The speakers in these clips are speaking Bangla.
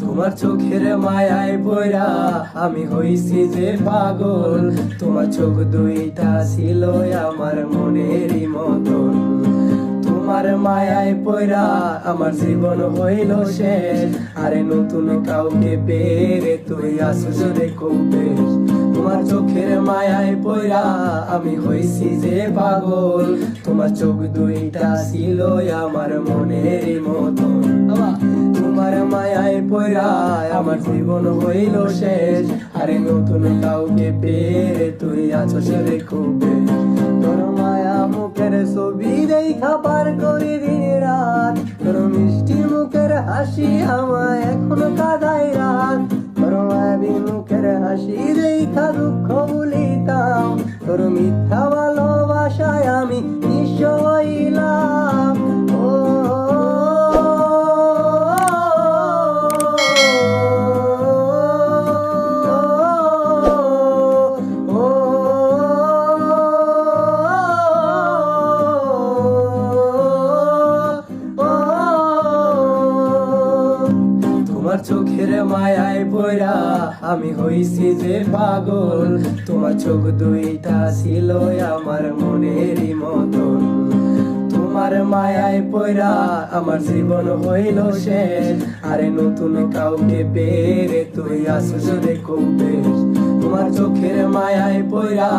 তোমার চোখের মায়ায় পয়রা আমি হইছি যে পাগল। তোমার চোখ দুইটা ছিল আমার মনেরই মতন। তোমার মায়ায় পয়রা আমার জীবন হইল শেষ। আরে নতুন কাউকে পেরে তুই আসুস রে খুব বেশ। তোমার চোখের মায়ায় পয়রা আমি হইছি যে পাগল। তোমার চোখ দুইটা ছিল আমার মনের মতন। তোমার মায়ায় পয়রা আমার জীবন হইল শেষ। আরে নতুন কাউকে পেরে তুই আছো সে খুব। তোর মায়া মুখের ছবি দেখা পার করি দিন রাত। তোর মিষ্টি মুখের হাসি আমায় এখনও কাদাই রাত। মায়াবী মুখের হাসি দেখা দুঃখ ভুলিতাম। তোর মিথ্যা ভালোবাসায় আমি নিঃস্ব তোমার চোখের মায়ায় পয়রা আমি হইছি যে পাগল। তোমার চোখ দুইটা ছিল আমার মনেরই মতন। তোমার মায়ায় পয়রা আমার জীবন হইল শেষ। আরে নতুন কাউকে পেরে তুই আসুস খুব বেশ। তোমার চোখের মায়ায় পয়রা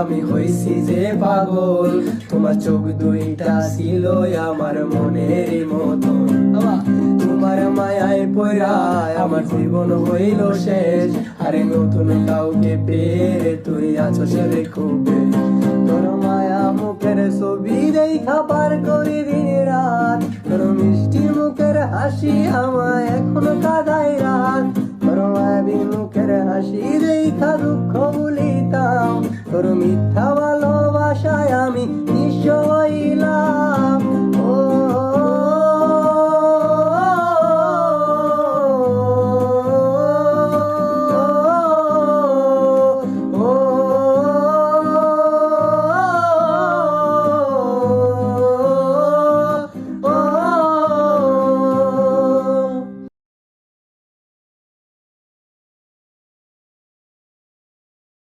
আমি হইছি যে পাগল। তোমার চোখ দুইটা ছিল আমার মনেরই মতন। তোমার মায়ায় পয়রা আমার জীবন হইল শেষ। আরে নতুন কাউকে পেরে তুই আছো খুব। তোর মায়া মুখের ছবি করি দিন রাত। তোর মিষ্টি মুখের হাসি আমায় এখনও কাদাই রাত। তোর মুখের হাসি দেখা দুঃখ ভুলিতাম। তোর মিথ্যা ভালোবাসায় আমি নিঃস্ব হইলাম।